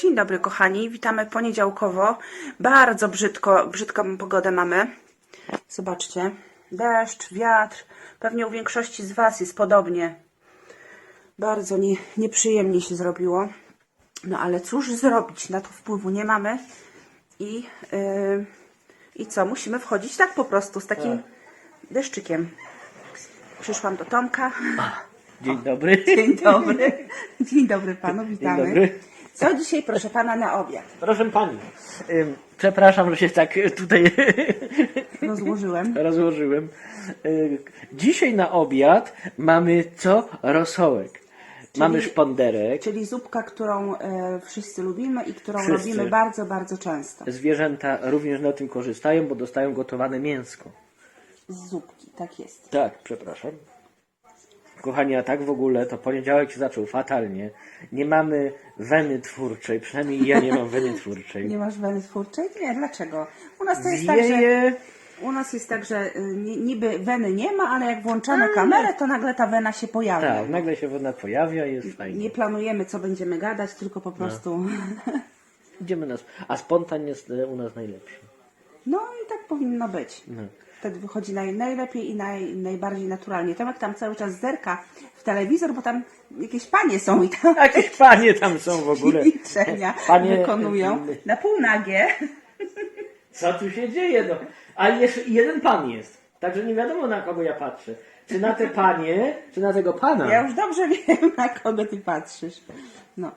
Dzień dobry kochani, witamy poniedziałkowo. Bardzo brzydko, brzydką pogodę mamy. Zobaczcie, deszcz, wiatr. Pewnie u większości z Was jest podobnie. Bardzo nie, nieprzyjemnie się zrobiło. No ale cóż zrobić, na to wpływu nie mamy. I, yy, i co, musimy wchodzić tak po prostu, z takim deszczykiem. Przyszłam do Tomka. Dzień dobry. Dzień dobry. Dzień dobry panu, witamy. dobry. Co dzisiaj, proszę pana, na obiad? Proszę pani. ym, Przepraszam, że się tak y, tutaj Rozłożyłem. rozłożyłem. Y, Dzisiaj na obiad mamy co? Rosołek. Mamy szponderek. Czyli zupka, którą e, wszyscy lubimy i którą Wszyscy. robimy bardzo, bardzo często. Zwierzęta również na tym korzystają, bo dostają gotowane mięsko. Z zupki, tak jest. Tak, przepraszam. Kochani, a tak w ogóle to poniedziałek się zaczął fatalnie. Nie mamy weny twórczej, przynajmniej ja nie mam weny twórczej. Nie masz weny twórczej? Nie, dlaczego? U nas to jest tak, że, u nas jest tak, że y, ni- niby weny nie ma, ale jak włączamy kamerę, to nagle ta wena się pojawia. Tak, nagle się wena pojawia i jest fajnie. Nie planujemy, co będziemy gadać, tylko po prostu... Idziemy nas. A spontan jest e, u nas najlepszy. No i tak powinno być. No. Wtedy wychodzi naj, najlepiej i naj, najbardziej naturalnie. Tomek tam cały czas zerka w telewizor, bo tam jakieś panie są i tam Jakieś panie tam są w ogóle. ćwiczenia Panie- wykonują na półnagie. Co tu się dzieje? No? A jeszcze jeden pan jest. Także nie wiadomo na kogo ja patrzę. Czy na te panie, czy na tego pana. Ja już dobrze wiem, na kogo ty patrzysz. No.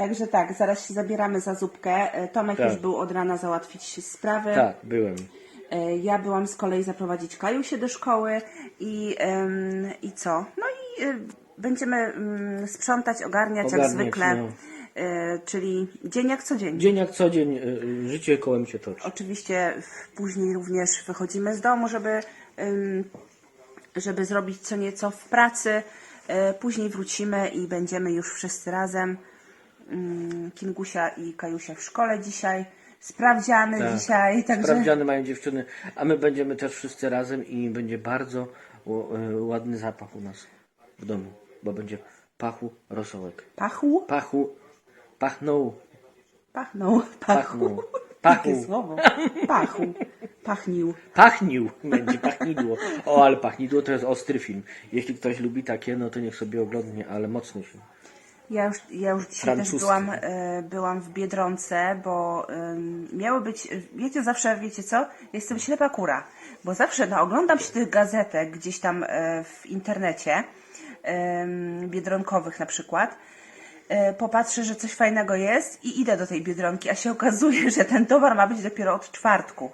Także tak, zaraz się zabieramy za zupkę. E, Tomek Tak. już był od rana załatwić sprawy. Tak, byłem. E, Ja byłam z kolei zaprowadzić Kajusię do szkoły i, em, i co? No i e, będziemy mm, sprzątać, ogarniać, jak zwykle. no. E, Czyli dzień jak co dzień. Dzień jak co dzień, y, życie kołem się toczy. Oczywiście później również wychodzimy z domu, żeby, ym, żeby zrobić co nieco w pracy. E, Później wrócimy i będziemy już wszyscy razem. Ym, Kingusia i Kajusia w szkole dzisiaj. Sprawdziany Tak. dzisiaj. Także Sprawdziane mają dziewczyny, a my będziemy też wszyscy razem i będzie bardzo y, ładny zapach u nas w domu, bo będzie pachu rosołek. pachł? Pachu, pachnął, Pachnął. Pachnął. Takie Pachł. słowo. Pachł. Pachnił. Pachnił, będzie pachnidło. O, ale pachnidło to jest ostry film. Jeśli ktoś lubi takie, no to niech sobie oglądnie, ale mocny film. Ja już, ja już dzisiaj też byłam, e, byłam w Biedronce, bo ym, miały być, wiecie, zawsze, wiecie co, jestem ślepa kura, bo zawsze no, oglądam się tych gazetek gdzieś tam e, w internecie, biedronkowych na przykład, e, popatrzę, że coś fajnego jest i idę do tej Biedronki, a się okazuje, że ten towar ma być dopiero od czwartku.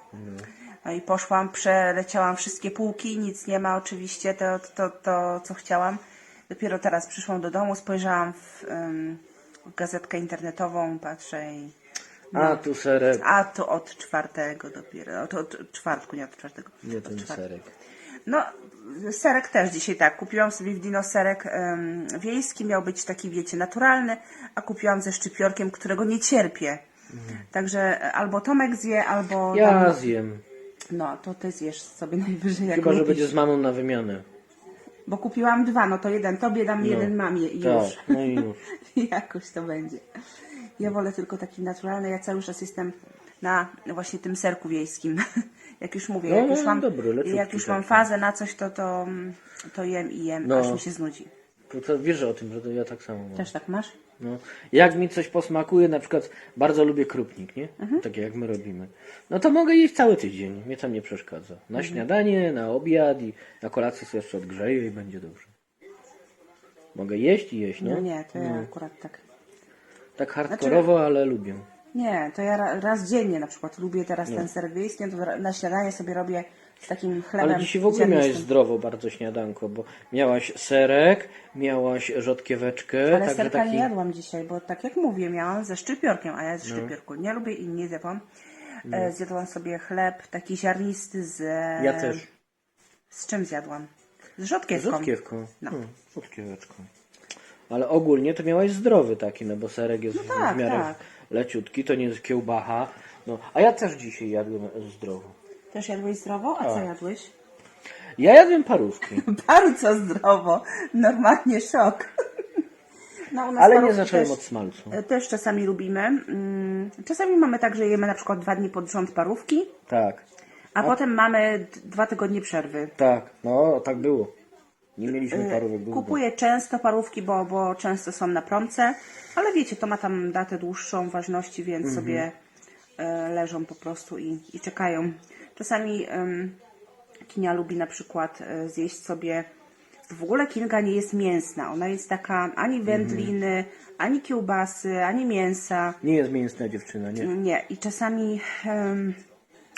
No i poszłam, przeleciałam wszystkie półki, nic nie ma oczywiście, to, to, to co chciałam. Dopiero teraz przyszłam do domu, spojrzałam w, gazetkę internetową, patrzę i... A, tu serek. A to od czwartego dopiero, od, od czwartku, nie od czwartego. Nie od ten czwartku. serek. No, serek też dzisiaj tak. Kupiłam sobie w Dino serek wiejski, miał być taki, wiecie, naturalny, a kupiłam ze szczypiorkiem, którego nie cierpię. Także e, albo Tomek zje, albo... Ja dam- zjem. No, to ty zjesz sobie najwyżej jak Chyba, że lubisz. będzie z mamą na wymianę. Bo kupiłam dwa, no to jeden tobie dam, jeden mamie i Tak, już. no i już. Jakoś to będzie. Ja wolę tylko taki naturalny. Ja cały czas jestem na właśnie tym serku wiejskim. Jak już mówię, No, jak no, już mam, dobry, jak już mam fazę na coś, to, to, to jem i jem, No. aż mi się znudzi. To, to wiesz o tym, że ja tak samo mam. Też tak masz? No. Jak mi coś posmakuje, na przykład bardzo lubię krupnik, nie? Mhm. Takie jak my robimy. No to mogę jeść cały tydzień, mnie tam nie przeszkadza. Na Mhm. śniadanie, na obiad i na kolację sobie jeszcze odgrzeję i będzie dobrze. Mogę jeść i jeść, no. No nie, to ja akurat tak. Tak hardkorowo, ale lubię. Nie, to ja ra- raz dziennie na przykład lubię teraz No. ten ser wiejski, no to ra- na śniadanie sobie robię z takim chlebem Ale dzisiaj w ogóle miałeś ziarnistym. zdrowo bardzo śniadanko, bo miałaś serek, miałaś rzodkieweczkę, Ale także serka taki... No. nie jadłam dzisiaj, bo tak jak mówię, miałam ze szczypiorkiem, a ja ze szczypiorku nie lubię i nie zjadłam. E, Zjadłam sobie chleb taki ziarnisty z... Ja też. Z czym zjadłam? Z Z rzodkiewką. rzodkiewką. No. No. rzodkieweczką. Ale ogólnie to miałaś zdrowy taki, no bo serek jest w- tak, w miarę tak. leciutki, to nie jest kiełbacha. No, a ja też dzisiaj jadłem zdrowo. Też jadłeś zdrowo? A co Tak. jadłeś? Ja jadłem parówki. Bardzo zdrowo. Normalnie szok. No, u nas Ale nie parówki zacząłem też- od smalcu. E, Też czasami lubimy. Mm, Czasami mamy tak, że jemy na przykład dwa dni pod rząd parówki, Tak, a potem mamy d- dwa tygodnie przerwy. tak, no tak było. Nie mieliśmy parówek długo. Kupuję często parówki, bo, bo często są na promce, ale wiecie, to ma tam datę dłuższą ważności, więc Mhm. sobie e, leżą po prostu i, i czekają. Czasami Kinia lubi na przykład e, zjeść sobie. W ogóle Kinga nie jest mięsna. Ona jest taka ani wędliny, ani kiełbasy, ani mięsa. Nie jest mięsna dziewczyna, nie. Nie, i czasami em,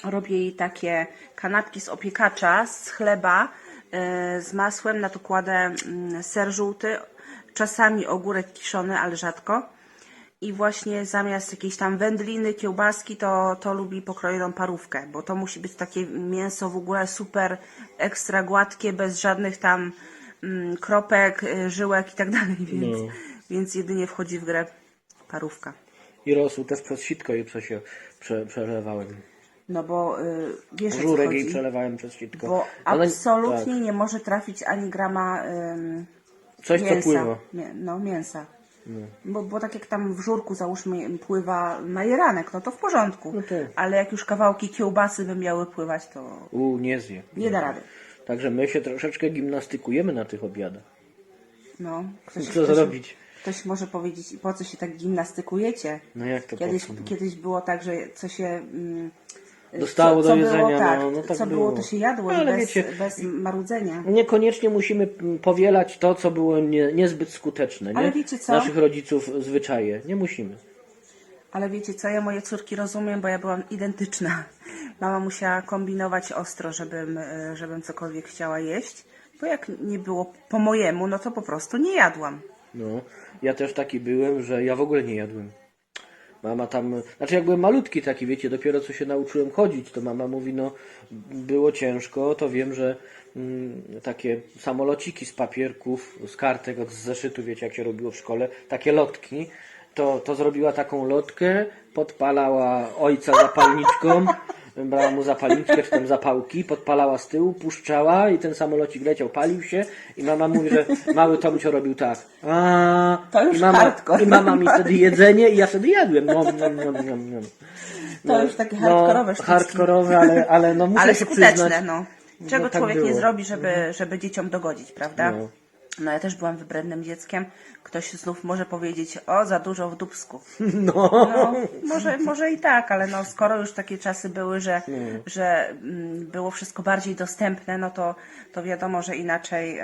robię jej takie kanapki z opiekacza, z chleba, e, z masłem, na to kładę mm, ser żółty, czasami ogórek kiszony, ale rzadko. I właśnie zamiast jakiejś tam wędliny, kiełbaski, to, to lubi pokrojoną parówkę, bo to musi być takie mięso w ogóle super ekstra gładkie, bez żadnych tam mm, kropek, y, żyłek i tak dalej, więc, No. więc jedynie wchodzi w grę parówka. I rosół też przez sitko jej przesie, prze, przelewałem. No bo y, wiesz o co Żurek jej przelewałem przez sitko. Bo Ona- absolutnie tak. nie może trafić ani grama ym, Coś, co mięsa. pływa. Mię, no, mięsa. Bo, bo tak jak tam w żurku załóżmy pływa majeranek, no to w porządku. No tak. Ale jak już kawałki kiełbasy by miały pływać, to U, nie zje. nie da rady. Także my się troszeczkę gimnastykujemy na tych obiadach. No, ktoś, Co zrobić? Ktoś może powiedzieć, po co się tak gimnastykujecie? No jak to Kiedyś, po co? kiedyś było tak, że co się... Mm, Dostało co, do co jedzenia, było, tak, no, no tak co było, było. to się jadło Ale bez, wiecie- bez marudzenia. Niekoniecznie musimy powielać to, co było nie, niezbyt skuteczne. Nie? Ale wiecie co? Naszych rodziców zwyczaje. Nie musimy. Ale wiecie co, ja moje córki rozumiem, bo ja byłam identyczna. Mama musiała kombinować ostro, żebym, e, żebym cokolwiek chciała jeść, bo jak nie było po mojemu, no to po prostu nie jadłam. No, ja też taki byłem, że ja w ogóle nie jadłem. Mama tam, znaczy jak byłem malutki taki, wiecie, dopiero co się nauczyłem chodzić, to mama mówi, no było ciężko, to wiem, że mm, takie samolociki z papierków, z kartek, z zeszytu, wiecie, jak się robiło w szkole, takie lotki, to, to zrobiła taką lotkę, podpalała ojca zapalniczką, brała mu zapalniczkę czy tam zapałki, podpalała z tyłu, puszczała i ten samolocik leciał, palił się i mama mówi, że mały Tomcio robił tak. A, To już i mama, hardcore. I mama mi wtedy jedzenie i ja wtedy jadłem. No, no, no, no, no. To już takie hardkorowe sztuczki. hardkorowe, ale, ale no muszę Ale się skuteczne, przyznać. no. Czego No tak człowiek nie było. zrobi, żeby, żeby dzieciom dogodzić, prawda? No. No ja też byłam wybrednym dzieckiem. Ktoś znów może powiedzieć, o, za dużo w dubsku. No. No, może, może i tak, ale no, skoro już takie czasy były, że, że mm, było wszystko bardziej dostępne, no to, to wiadomo, że inaczej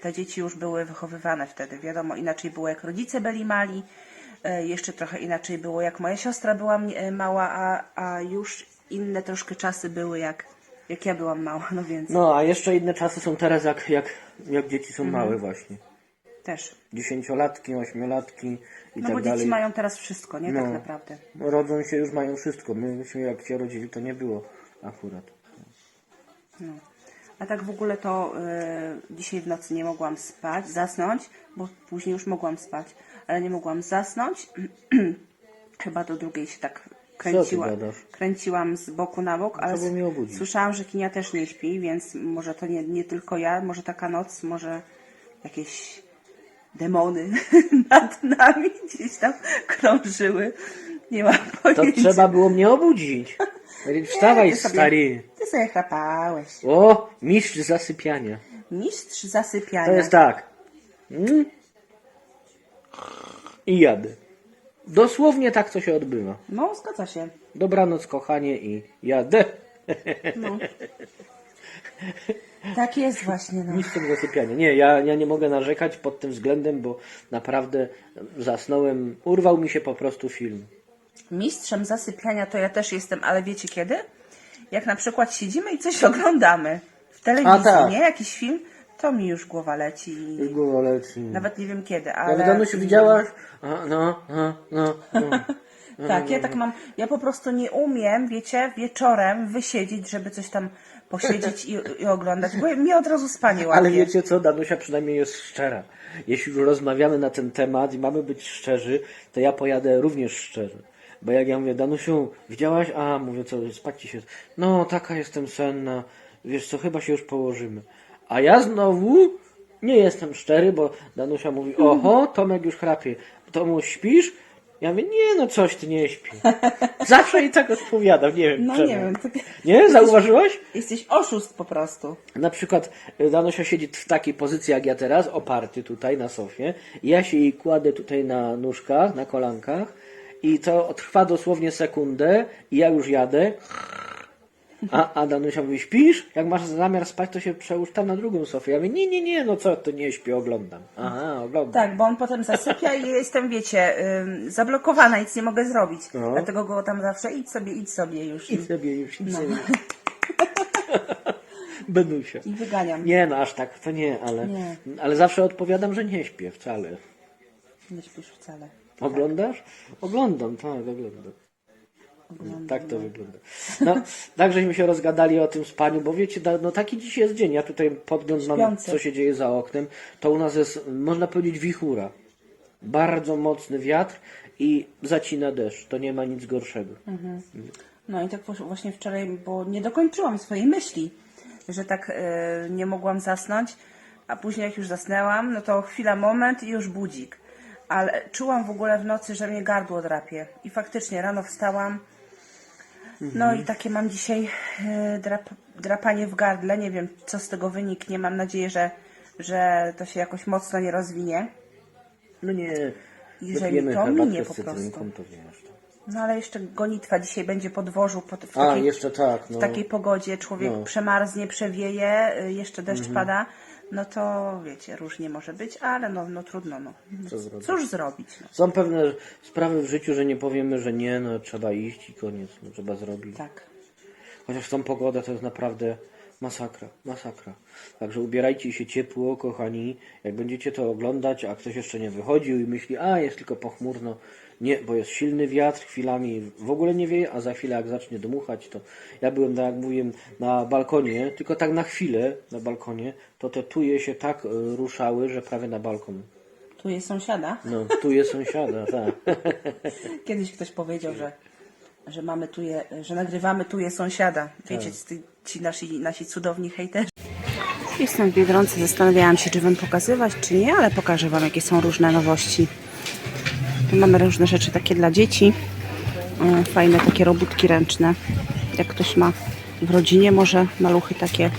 te dzieci już były wychowywane wtedy. Wiadomo, inaczej było jak rodzice byli mali, e, jeszcze trochę inaczej było jak moja siostra była e, mała, a, a już inne troszkę czasy były jak, jak ja byłam mała, no więc No, a jeszcze inne czasy są teraz, jak, jak, jak dzieci są Mhm. małe właśnie. też. Dziesięciolatki, ośmiolatki i No tak bo dalej. dzieci mają teraz wszystko, nie tak No. naprawdę. Rodzą się, już mają wszystko. Myśmy jak się rodzili, to nie było akurat. No. A tak w ogóle to y, dzisiaj w nocy nie mogłam spać, zasnąć, bo później już mogłam spać, ale nie mogłam zasnąć. Chyba do drugiej się tak kręciła, gadasz? kręciłam z boku na bok, ale by mnie obudzić. słyszałam, że Kinia też nie śpi, więc może to nie, nie tylko ja, może taka noc, może jakieś demony nad nami gdzieś tam krążyły. Nie mam To pojęcia. trzeba było mnie obudzić. Wstawaj, ty sobie- stary. Ty sobie chrapałeś. O, mistrz zasypiania. Mistrz zasypiania. To jest tak. Mm. I jadę. Dosłownie tak to się odbywa. No, zgadza się. Dobranoc, kochanie, i jadę. No. Tak jest właśnie, no. Mistrzem zasypiania. Nie, ja, ja nie mogę narzekać pod tym względem, bo naprawdę zasnąłem. Urwał mi się po prostu film. Mistrzem zasypiania to ja też jestem, ale wiecie kiedy? Jak na przykład siedzimy i coś oglądamy w telewizji, A, tak. nie? Jakiś film, to mi już głowa leci. i Głowa leci. Nawet nie wiem kiedy, Ale ale... Danusiu, widziałaś? A, no, no, no, no. Tak, ja tak mam, ja po prostu nie umiem, wiecie, wieczorem wysiedzieć, żeby coś tam posiedzieć i, i oglądać, bo mnie od razu spanie łapie. Ale wiecie co, Danusia przynajmniej jest szczera. Jeśli już rozmawiamy na ten temat i mamy być szczerzy, to ja pojadę również szczerze. Bo jak ja mówię, Danusiu, widziałaś? A, mówię, co, spać ci się... No, taka jestem senna. Wiesz co, chyba się już położymy. A ja znowu nie jestem szczery, bo Danusia mówi, oho, Tomek już chrapie. Tomu śpisz? Ja mówię, nie no, coś ty nie śpi. Zawsze i tak odpowiadam, nie wiem No czemu. nie wiem, to Nie? Zauważyłaś? jesteś oszust po prostu. Na przykład y, Danusia siedzi w takiej pozycji jak ja teraz, oparty tutaj na sofie. Ja się jej kładę tutaj na nóżkach, na kolankach i to trwa dosłownie sekundę i ja już jadę. A, a Danusia mówi, śpisz? Jak masz zamiar spać, to się przełóż tam na drugą sofię. Ja mówię, nie, nie, nie, no co, to nie śpię, oglądam. Aha, oglądam. Tak, bo on potem zasypia i jestem, wiecie, ym, zablokowana, nic nie mogę zrobić. No. Dlatego go tam zawsze idź sobie, idź sobie już. I sobie już, i No. sobie. Benusia. I wyganiam. Nie, no aż tak to nie, ale, Nie. ale zawsze odpowiadam, że nie śpię wcale. Nie śpisz wcale. Oglądasz? Oglądam, tak, oglądam. Tak to no. wygląda. No, tak żeśmy się rozgadali o tym spaniu, bo wiecie, da- no taki dziś jest dzień. Ja tutaj podgląd mam, co się dzieje za oknem. To u nas jest, można powiedzieć, wichura. Bardzo mocny wiatr i zacina deszcz. To nie ma nic gorszego. No i tak właśnie wczoraj, bo nie dokończyłam swojej myśli, że tak e, nie mogłam zasnąć, a później jak już zasnęłam, no to chwila, moment i już budzik. Ale czułam w ogóle w nocy, że mnie gardło drapie. I faktycznie rano wstałam, no i takie mam dzisiaj e, drap, drapanie w gardle. Nie wiem, co z tego wyniknie. Mam nadzieję, że, że to się jakoś mocno nie rozwinie. No nie, I że mi to minie po prostu. No ale jeszcze gonitwa dzisiaj będzie po dworzu, po, w takiej jeszcze tak, no. w takiej pogodzie człowiek No. przemarznie, przewieje, y, jeszcze deszcz pada, no to wiecie, różnie może być, ale no, no trudno, no. Co zrobić? Cóż zrobić, no. Są pewne sprawy w życiu, że nie powiemy, że nie, no trzeba iść i koniec, no trzeba zrobić. Tak. Chociaż tą pogodę to jest naprawdę masakra, masakra. Także ubierajcie się ciepło, kochani. Jak będziecie to oglądać, a ktoś jeszcze nie wychodził i myśli, a jest tylko pochmurno. Nie, bo jest silny wiatr, chwilami w ogóle nie wieje, a za chwilę jak zacznie dmuchać, to ja byłem, tak jak mówiłem, na balkonie, tylko tak na chwilę na balkonie, to te tuje się tak e, ruszały, że prawie na balkon. Tu jest sąsiada. No, tu jest sąsiada, tak. Kiedyś ktoś powiedział, że, że mamy tu je, że nagrywamy tu je sąsiada. Wiecie, Tak. ci, ci nasi, nasi cudowni hejterzy. Jestem w Biedronce, zastanawiałam się, czy Wam pokazywać, czy nie, ale pokażę Wam, jakie są różne nowości. Tu mamy różne rzeczy takie dla dzieci. E, Fajne takie robótki ręczne. Jak ktoś ma w rodzinie może maluchy takie,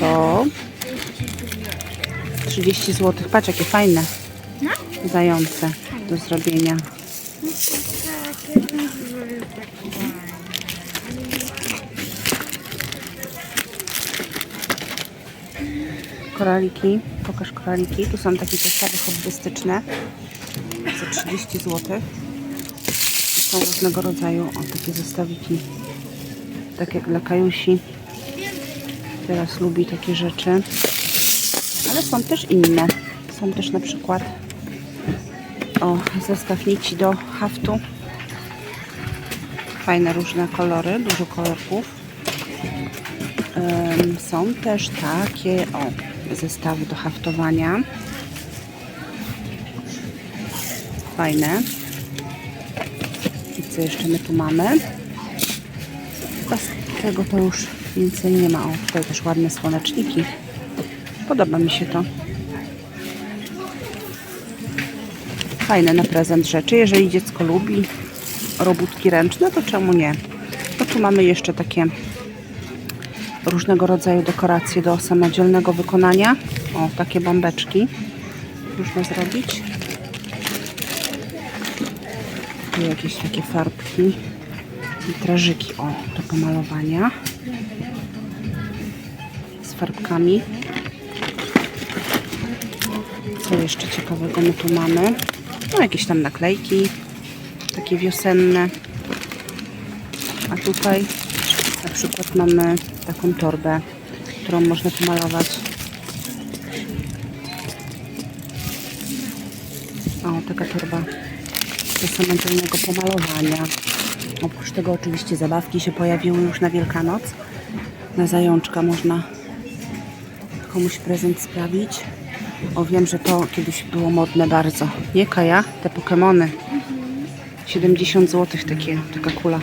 to 30 zł. Patrz, jakie fajne. Zające do zrobienia. Koraliki, pokaż koraliki. Tu są takie zestawy hobbystyczne za 30 zł. Są różnego rodzaju, o takie zestawiki. Tak jak dla Kajusi. Teraz lubi takie rzeczy. Ale są też inne. Są też na przykład o, zestaw nici do haftu. Fajne różne kolory, dużo kolorków. Są też takie o, zestawy do haftowania. Fajne. I co jeszcze my tu mamy? Chyba z tego to już więcej nie ma. O, tutaj też ładne słoneczniki. Podoba mi się to. Fajne na prezent rzeczy. Jeżeli dziecko lubi robótki ręczne, to czemu nie? To tu mamy jeszcze takie różnego rodzaju dekoracje do samodzielnego wykonania. O, takie bombeczki można zrobić. Tu jakieś takie farbki, witrażyki, o, do pomalowania z farbkami. Co jeszcze ciekawego my tu mamy? No, jakieś tam naklejki, takie wiosenne. A tutaj na przykład mamy taką torbę, którą można pomalować. O, taka torba samodzielnego pomalowania. Oprócz tego oczywiście zabawki się pojawiły już na Wielkanoc. Na zajączka można komuś prezent sprawić. O, wiem, że to kiedyś było modne bardzo. Nie, Kaja? Te Pokemony. 70 zł takie, taka kula.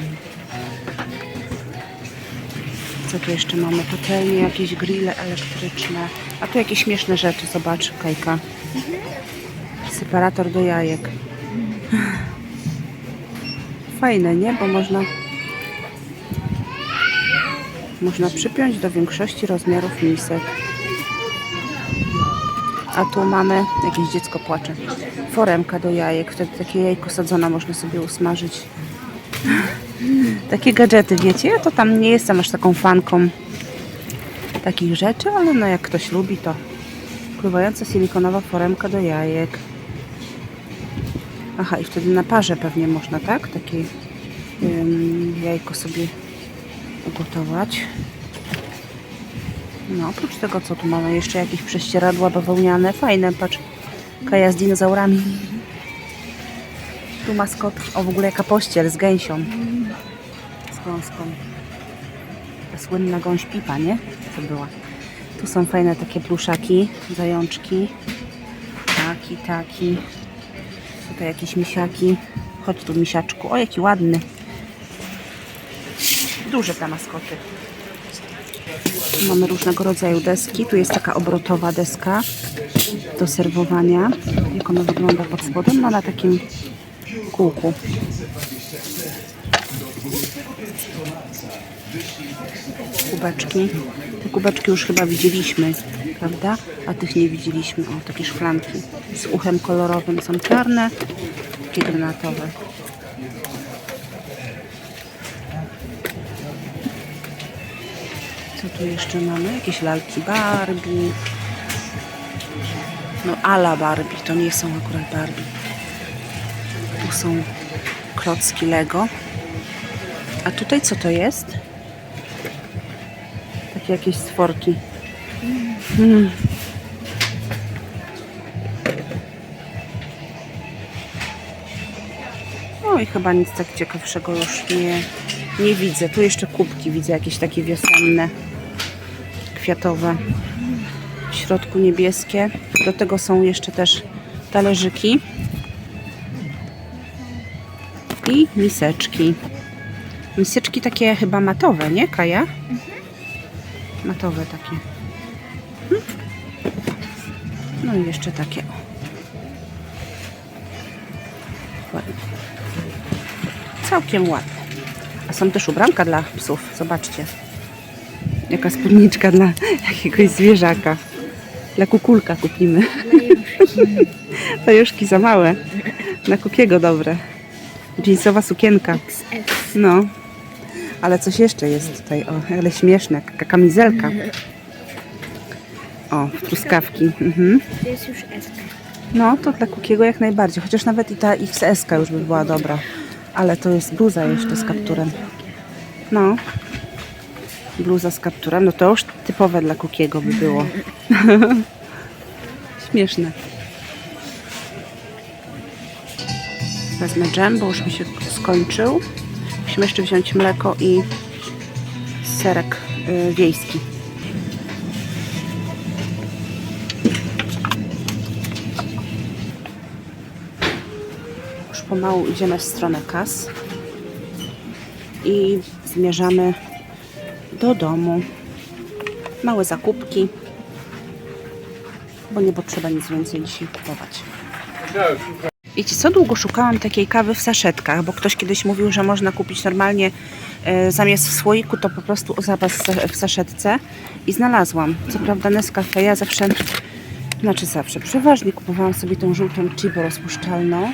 Co tu jeszcze mamy? Patelnie, jakieś grille elektryczne. A tu jakieś śmieszne rzeczy, zobacz, Kajka. Separator do jajek. Fajne, nie? Bo można można przypiąć do większości rozmiarów misek. A tu mamy jakieś dziecko płacze. Foremka do jajek. Wtedy takie jajko sadzone można sobie usmażyć. Takie gadżety, wiecie? Ja to tam nie jestem aż taką fanką takich rzeczy, ale no jak ktoś lubi, to pływająca silikonowa foremka do jajek. Aha, i wtedy na parze pewnie można, tak? Takie jajko sobie ugotować. No, oprócz tego, co tu mamy? Jeszcze jakieś prześcieradła bawełniane. Fajne, patrz. Kaja z dinozaurami. Tu maskotki. O, w ogóle jaka pościel z gęsią. Z gąską. Ta słynna gąś pipa, nie? Co była. Tu są fajne takie pluszaki, zajączki. Taki, taki. Tutaj jakieś misiaki. Chodź tu, misiaczku. O, jaki ładny. Duże te maskoty. Mamy różnego rodzaju deski. Tu jest taka obrotowa deska do serwowania. Jak ona wygląda pod spodem? No na takim kółku. Kubeczki. Te kubeczki już chyba widzieliśmy, prawda? A tych nie widzieliśmy. O, takie szklanki z uchem kolorowym są czarne, takie granatowe. Co tu jeszcze mamy? Jakieś lalki Barbie. No ala Barbie, to nie są akurat Barbie. Tu są klocki Lego. A tutaj co to jest? Takie jakieś stworki. No i chyba nic tak ciekawszego już nie, nie widzę. Tu jeszcze kubki widzę, jakieś takie wiosenne, kwiatowe. W środku niebieskie. Do tego są jeszcze też talerzyki. I miseczki. Miseczki takie chyba matowe, nie Kaja? Matowe takie. Mhm. No i jeszcze takie. o. Ładne. Całkiem ładne. A są też ubranka dla psów. Zobaczcie. Jaka spódniczka dla jakiegoś zwierzaka. Dla kukulka kupimy. Tajuszki za małe. Dla kukiego dobre. Jeansowa sukienka. No. Ale coś jeszcze jest tutaj. O, ale śmieszne. Taka kamizelka. O, truskawki. Mhm. To jest już S. No, to dla Kukiego jak najbardziej. Chociaż nawet i ta XS już by była dobra. Ale to jest bluza jeszcze z kapturem. No. Bluza z kapturem. No to już typowe dla Kukiego by było. Śmieszne. Wezmę dżem, bo już mi się skończył. Musimy jeszcze wziąć mleko i serek y, wiejski. Już pomału idziemy w stronę kas i zmierzamy do domu. Małe zakupki, bo nie potrzeba nic więcej dzisiaj kupować. Wiecie co, długo szukałam takiej kawy w saszetkach, bo ktoś kiedyś mówił, że można kupić normalnie e, zamiast w słoiku, to po prostu zapas w saszetce i znalazłam. Co prawda Nescafe, ja zawsze, znaczy zawsze, przeważnie kupowałam sobie tą żółtą Chibo rozpuszczalną,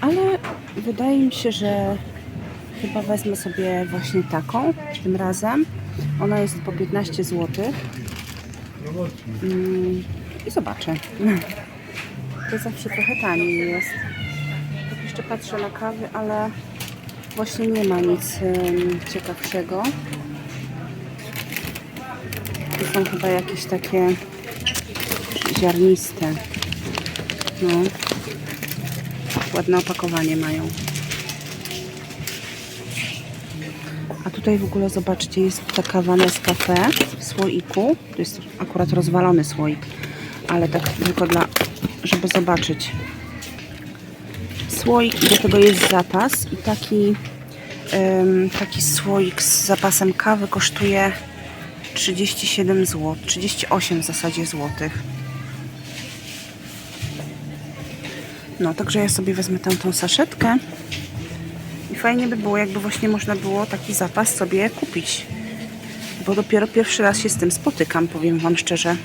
ale wydaje mi się, że chyba wezmę sobie właśnie taką tym razem. Ona jest po 15 zł. Mm, I zobaczę. To zawsze trochę taniej jest. Jeszcze patrzę na kawy, ale właśnie nie ma nic ciekawszego. To są chyba jakieś takie ziarniste. No. Ładne opakowanie mają. A tutaj w ogóle zobaczcie, jest ta kawa Nescafe w słoiku. To jest akurat rozwalony słoik, ale tak tylko dla, żeby zobaczyć. Słoik i do tego jest zapas i taki, em, taki słoik z zapasem kawy kosztuje 37 zł, 38 w zasadzie złotych. No, także ja sobie wezmę tę tą saszetkę. I fajnie by było, jakby właśnie można było taki zapas sobie kupić. Bo dopiero pierwszy raz się z tym spotykam, powiem Wam szczerze.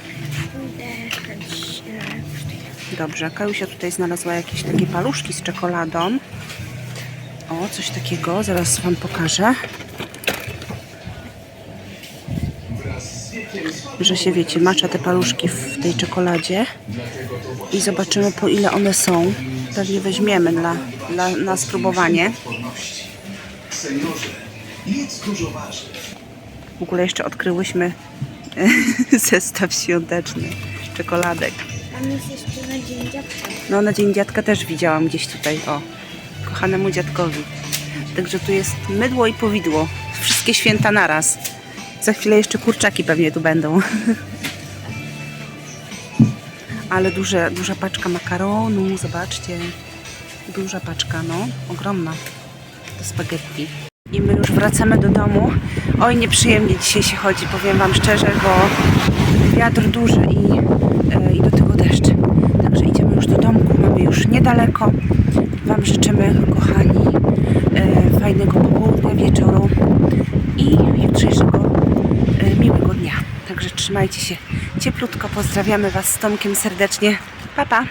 Dobrze, Kajusia tutaj znalazła jakieś takie paluszki z czekoladą. O, coś takiego, zaraz Wam pokażę. Że się wiecie, macza te paluszki w tej czekoladzie. I zobaczymy po ile one są. Pewnie weźmiemy dla, na spróbowanie. W ogóle jeszcze odkryłyśmy zestaw świąteczny czekoladek. Jeszcze na dzień dziadka. No na dzień dziadka też widziałam gdzieś tutaj, o, kochanemu dziadkowi. Także tu jest mydło i powidło. Wszystkie święta naraz. Za chwilę jeszcze kurczaki pewnie tu będą. Ale duże, duża paczka makaronu, zobaczcie. Duża paczka, no, ogromna. Do spaghetti. I my już wracamy do domu. Oj, nieprzyjemnie dzisiaj się chodzi, powiem Wam szczerze, bo wiatr duży i, i do tego deszcz. Także idziemy już do domku, mamy już niedaleko. Wam życzymy, kochani, e, fajnego popołudnia, wieczoru i jutrzejszego e, miłego dnia. Także trzymajcie się cieplutko, pozdrawiamy Was z Tomkiem serdecznie. Pa, pa!